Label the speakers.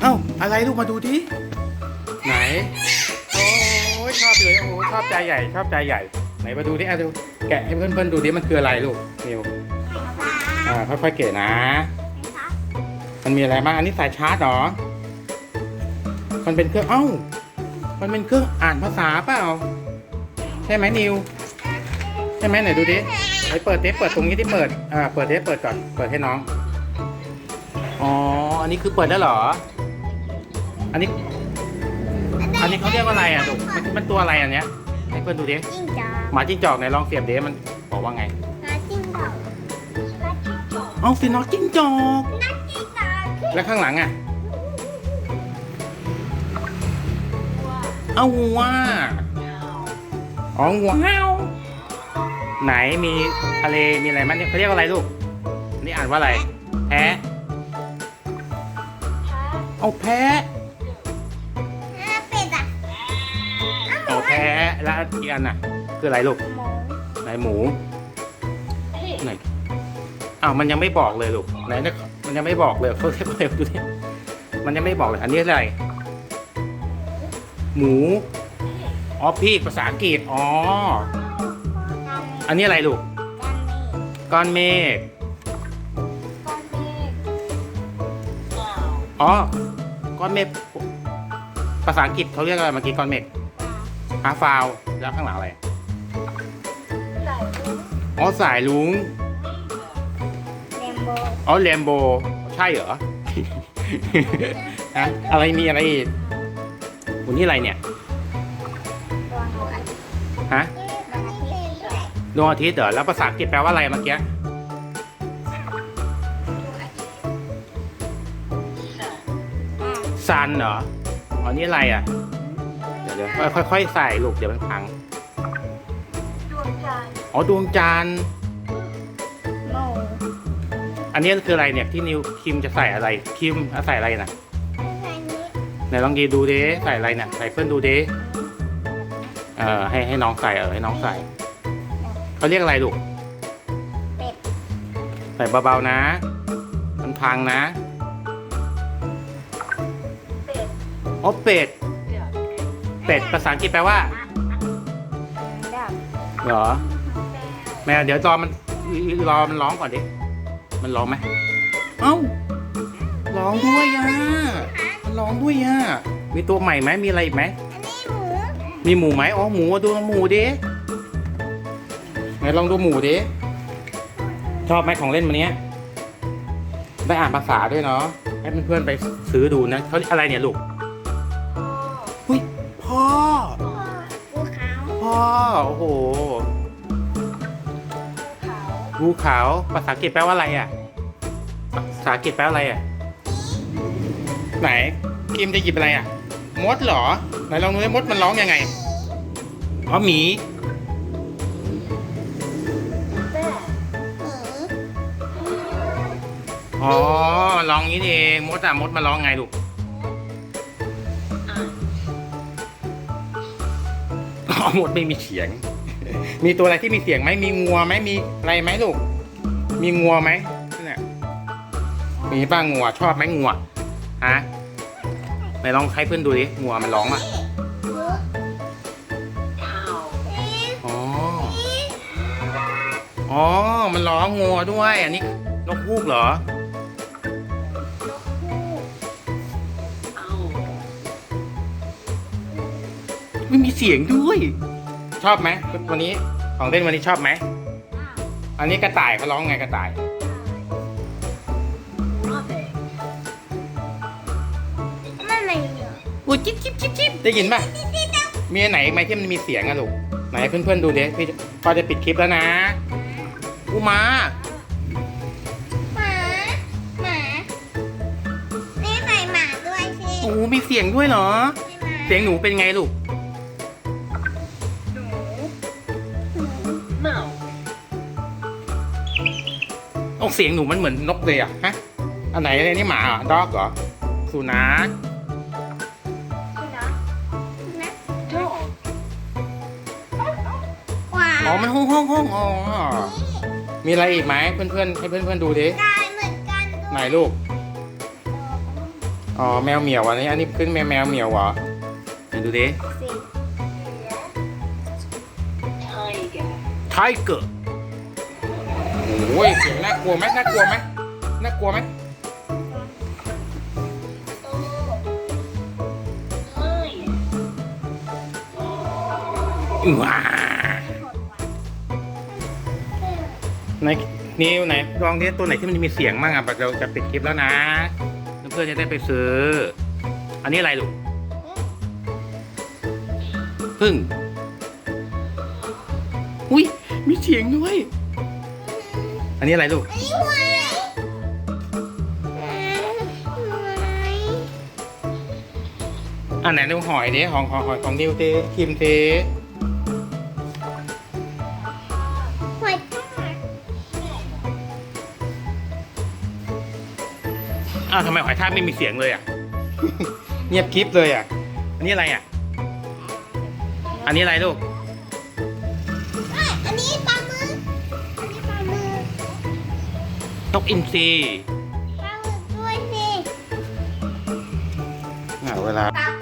Speaker 1: เอ้าอะไรลูกมาดูดิไหน โอ้ยชอบเลยโอ้ชอบใจใหญ่ชอบใจใหญ่ ไหนมาดูดิอะดูแกะให้เพื่อนๆดูดิมันคืออะไรลูกนิวอ่าค่อยๆเกะนะ มันมีอะไรบ้างอันนี้สายชาร์จเหรอมันเป็นเครื่องเอ้า มันเป็นเครื่องอ่านภาษาเปล่า ใช่ไหมนิว ใช่ไหมไหนดูดิไปเปิดเทปเปิดตรงนี้ที่เปิดอ่าเปิดเทปเปิดก่อนเปิดให้น้อง อ๋อ อันนี้คือเปิดได้เหรอ อันนี้ อันนี้เขาเรียกว่าอะไรอะลูกมันมันตัวอะไรอันเนี้ยให้เพื่อนดูดิ
Speaker 2: จิ้งจอก
Speaker 1: หมาจิ้งจอกไหนลองเสียบดิมันบอกว่าไง
Speaker 2: นัดจิ้งจอกนัดจิ้งจอก
Speaker 1: เอาสิน้องจิ้งจอก
Speaker 2: นัดจิ้งจอก
Speaker 1: แล้วข้างหลังอะ เอาวัวอ๋อวัวไหนมีทะเลมีอะไรมั้ยเนี่ยเขาเรียกว่าอะไรลูก นี่อ่านว่าอะไร แพะ เอาแพะ
Speaker 2: แล้วเป็ดอะ
Speaker 1: เอาแพะแล้วอีกอันน่ะ คืออะไรลูก
Speaker 2: หมู
Speaker 1: ไหนหมูไหนอ้าวมันยังไม่บอกเลยลูกไหนเนี่ยมันยังไม่บอกเลยเขาเรียกว่าอะไรดูดิมันยังไม่บอกเลย อันนี้อะไร หมูอ๋อพี่ภาษาอังกฤษอ๋ออันนี้อะไรลูกก้อนเมฆอ๋อ ก้อนเมฆภาษาอังกฤษเขาเรียกอะไรเมื่อกี้ก้อนเมฆฮาฟาวแล้วข้างหลังอะไรอ๋อสายลุง
Speaker 2: เรนโบว์
Speaker 1: อ๋อแลมโบใช่เหรอฮะอะไรมีอะไรอีกวันนี้อะไรเนี่ย
Speaker 2: ดวงอาทิตย์
Speaker 1: ฮะ
Speaker 2: ดวงอาทิตย์
Speaker 1: ดวงอาทิตย์เหรอแล้วภาษาอังกฤษแปลว่าอะไรเมื่อกี้ ซันเหรออ๋อนี่อะไรอะ เดี๋ยวเดี๋ยวค่อยค่อยๆใส่ลูกเดี๋ยวมันพัง
Speaker 2: ดวงจันทร์
Speaker 1: อ๋อดวงจันทร์
Speaker 2: หมู
Speaker 1: อันนี้คืออะไรเนี่ยที่นิวคิมจะใส่อะไรคิมเอาใส่อะไรนะ
Speaker 2: อันนี้
Speaker 1: ไหนลองดีดูดิใส่อะไรเนี่ยใส่เพื่อนดูดิเออให้ให้น้องใส่เออให้น้องใส่เขาเรียกอะไรลูก
Speaker 2: เป็ด
Speaker 1: ใส่เบาๆนะ มันพังนะ อ๋อเป็ด เป็ดภาษาอังกฤษแปลว่า
Speaker 2: ดับ
Speaker 1: เหรอ แม่เดี๋ยวรอมันรอมันร้องก่อนดิ มันร้องไหม เอ้า ร้องด้วยอะมันร้องด้วยอะมีตัวใหม่ไหมมีอะไรอีกไหม
Speaker 2: มี
Speaker 1: หมูไหมอ๋อหมูดูหมูดิไหนลองดูหมูดิชอบไหมของเล่นวันนี้ได้อ่านภาษาด้วยเนาะให้เพื่อนๆไปซื้อดูนะเขาอะไรเนี่ยลูก โอ้โห
Speaker 2: ภูเขา
Speaker 1: ภูเขาภาษาอังกฤษแปลว่าอะไรอะภาษาอังกฤษแปลว่าอะไรอะ ไหนกิมจะหยิบอะไรอะ มดเหรอ ไหนลองดูดิมดมันร้องยังไงอ๋อหมี
Speaker 2: เป็ดหมี
Speaker 1: อ๋อมันร้องงี้นี่เองมดอะมดมาร้องไงลูก อ๋อมดไม่มีเสียง มีตัวอะไรที่มีเสียงไหมมีงัวไหมมีอะไรไหมลูก มีงัวไหมเนี่ยมีป้างัวชอบไหมงัวฮะไหนลองให้เพื่อนดูดิงัวมันร้องอะอ๋ออ๋อมันร้องงัวด้วย อันนี้นกฮูกเหรอ ไม่มีเสียงด้วย ชอบไหมวันนี้ของเล่นวันนี้ชอบไหม อันนี้กระต่ายเขาร้องไงกระต่าย
Speaker 2: ไม่ไม่เยอะ
Speaker 1: อุ้ยจิ๊บจิ๊บจิ๊บจิ๊บได้ยินป่ะ มีอันไหนไหมที่มันมีเสียงอะลูก ไหนเพื่อนๆดูดิพี่พอจะปิดคลิปแล้วนะอูมา
Speaker 2: หมาหมานี่ใส่หมาด้วยสิ
Speaker 1: โอ้มีเสียงด้วยเหรอ เสียงหนูเป็นไงลูก เสียงหนูมันเหมือนนกเลยอะฮะ อันไหนอะไรนี่หมาเหรอด็อกเหรอ สุนัข
Speaker 2: คุณนะนะว้า
Speaker 1: อ๋อ มันห้องห้องห้องอ๋อ มีอะไรอีกไหมเพื่อนๆให้เพื่อนๆดูดิ
Speaker 2: ได้เหมือนกันด้วย
Speaker 1: ไหนลูกอ๋ออ๋อ แมวเหมียวอันนี้ อันนี้ขึ้นแมวแมวเหมียวเหรอไหนดูดิ
Speaker 2: สิ
Speaker 1: ไทเกอร์โอ้ยเสียงน่ากลัวไหมน่ากลัวไหมน่ากลัวไหมว้าไหนนิวไหนลองดิตัวไหนที่มันมีเสียงมั่งอะแบบเราจะปิดคลิปแล้วนะเพื่อนๆจะได้ไปซื้อ อันนี้อะไรลูกพึ่ง อุ้ยมีเสียงด้วย อันนี้อะไรลูก
Speaker 2: อันนี้หวยหวย
Speaker 1: อันไหนดูหอยดิของของหอยของนิวเตคิมเต
Speaker 2: หวยทาก
Speaker 1: อ้าวทำไมหอยทากไม่มีเสียงเลยอะ เงียบคลิปเลยอะ อันนี้อะไรอะ อันนี้อะไรลู
Speaker 2: ก
Speaker 1: นกอินทรี
Speaker 2: ปลาหมึกด้วยสิ
Speaker 1: อะเวลา
Speaker 2: ฝากกดติดต